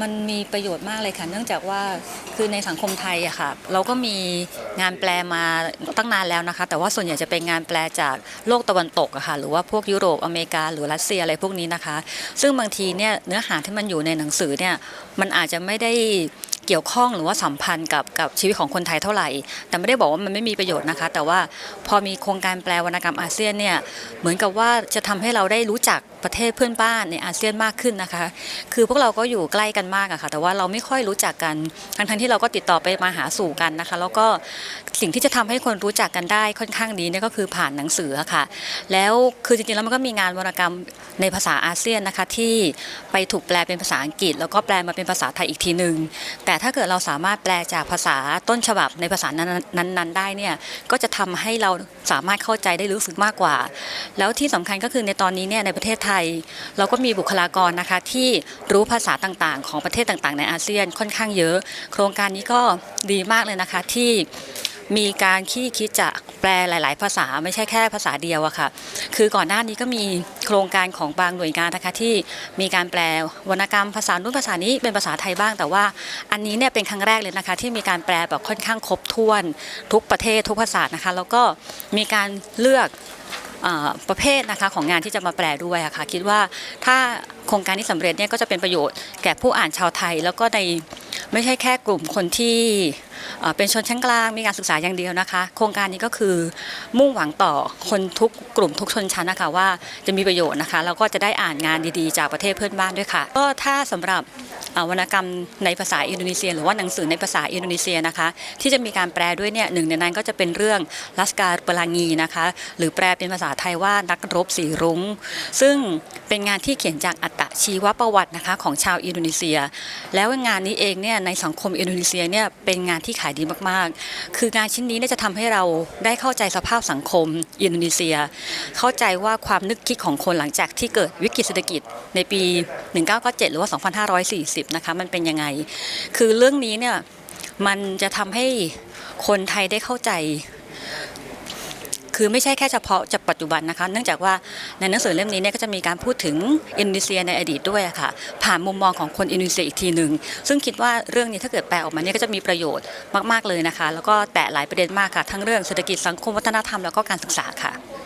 มันมีประโยชน์มากเลยค่ะ เนื่องจากว่าคือในสังคมไทยอะค่ะ เราก็มีงานแปลมาตั้งนานแล้วนะคะ แต่ว่าส่วนใหญ่จะเป็นงานแปลจากโลกตะวันตกอะค่ะ หรือว่าพวกยุโรปอเมริกา หรือรัสเซียอะไรพวกนี้นะคะ ซึ่งบางทีเนี่ยเนื้อหาที่มันอยู่ในหนังสือเนี่ยมันอาจจะไม่ได้ เกี่ยวข้องหรือว่าสัมพันธ์กับกับชีวิตของคนไทยเท่าไหร่ แต่ไม่ได้บอกว่ามันไม่มีประโยชน์นะคะ แต่ว่าพอมีโครงการแปลวรรณกรรมอาเซียนเนี่ยเหมือนกับว่าจะทำให้เราได้รู้จักประเทศเพื่อนบ้านในอาเซียนมากขึ้นนะคะ คือพวกเราก็อยู่ใกล้กันมากอะค่ะ แต่ว่าเราไม่ค่อยรู้จักกัน ทั้งๆที่เราก็ติดต่อไปมาหาสู่กันนะคะ แล้วก็สิ่งที่จะทำให้คนรู้จักกันได้ค่อนข้างดีเนี่ยก็คือผ่านหนังสืออะค่ะ แล้วคือจริงๆแล้วมันก็มีงานวรรณกรรมในภาษาอาเซียนนะคะที่ไปถูกแปลเป็นภาษาอังกฤษ แล้วก็แปลมาเป็นภาษาไทยอีกทีหนึ่งแต่ถ้าเกิดเราสามารถแปลจากภาษาต้นฉบับในภาษานั้นๆได้เนี่ยก็จะทำให้เราสามารถเข้าใจได้รู้สึกมากกว่า แล้วที่สำคัญก็คือในตอนนี้เนี่ยในประเทศไทย เราก็มีบุคลากรนะคะที่รู้ภาษาต่างๆ ของประเทศต่างๆ ในอาเซียนค่อนข้างเยอะ โครงการนี้ก็ดีมากเลยนะคะที่ มีการคิดคิดจะแปลหลาย ๆ ภาษาไม่ใช่แค่ภาษาเดียวอะค่ะ คือก่อนหน้านี้ก็มีโครงการของบางหน่วยงานนะคะที่มีการแปลวรรณกรรมภาษานู้นภาษานี้เป็นภาษาไทยบ้าง แต่ว่าอันนี้เนี่ยเป็นครั้งแรกเลยนะคะ ที่มีการแปลแบบค่อนข้างครบถ้วน ทุกประเทศทุกภาษานะคะ แล้วก็มีการเลือกประเภทนะคะของงานที่จะมาแปลด้วยะค่ะคิดว่าถ้าโครงการนี้สำเร็จเนี่ยก็จะเป็นประโยชน์แก่ผู้อ่านชาวไทย แล้วก็ในไม่ใช่แค่กลุ่มคนที่ เป็นชนชั้นกลางมีการศึกษาอย่างเดียวนะคะ โครงการนี้ก็คือมุ่งหวังต่อคนทุกกลุ่มทุกชนชั้นนะคะว่าจะมีประโยชน์นะคะแล้วก็จะได้อ่านงานดีๆ จากประเทศเพื่อนบ้านด้วยค่ะ ก็ถ้าสำหรับ วรรณกรรมในภาษาอินโดนีเซีย หรือว่าหนังสือในภาษาอินโดนีเซียนะคะ ที่จะมีการแปลด้วยเนี่ยหนึ่งในนั้นก็จะเป็นเรื่องลัสการปลางีนะคะ หรือแปลเป็นภาษาไทยว่านักรบสีรุง้ง ซึ่งเป็นงานที่เขียนจากอัตชีวประวัตินะคะของชาวอินโดนีเซีย แล้วงานนี้เองเนี่ยในสังคมอินโดนีเซียเนี่ยเป็นงานที่ขายดีมากๆ คืองานชิ้นนี้เนี่ยจะทำให้เราได้เข้าใจสภาพสังคมอินโดนีเซีย เข้าใจว่าความนึกคิดของคนหลังจากที่เกิดวิกฤตเศรษฐกิจในปี 1997 หรือว่า 2540นะคะ มันเป็นยังไง คือเรื่องนี้เนี่ยมันจะทำให้คนไทยได้เข้าใจ คือไม่ใช่แค่เฉพาะจากปัจจุบันนะคะ เนื่องจากว่าในหนังสือเล่มนี้เนี่ยก็จะมีการพูดถึงอินโดนีเซียในอดีตด้วยะค่ะ ผ่านมุมมองของคนอินโดนีเซียอีกทีหนึ่งซึ่งคิดว่าเรื่องนี้ถ้าเกิดแปลออกมาเนี่ยก็จะมีประโยชน์มากๆเลยนะคะ แล้วก็แตะหลายประเด็นมากค่ะ ทั้งเรื่องเศรษฐกิจสังคมวัฒนธรรมแล้วก็การศึกษาค่ะ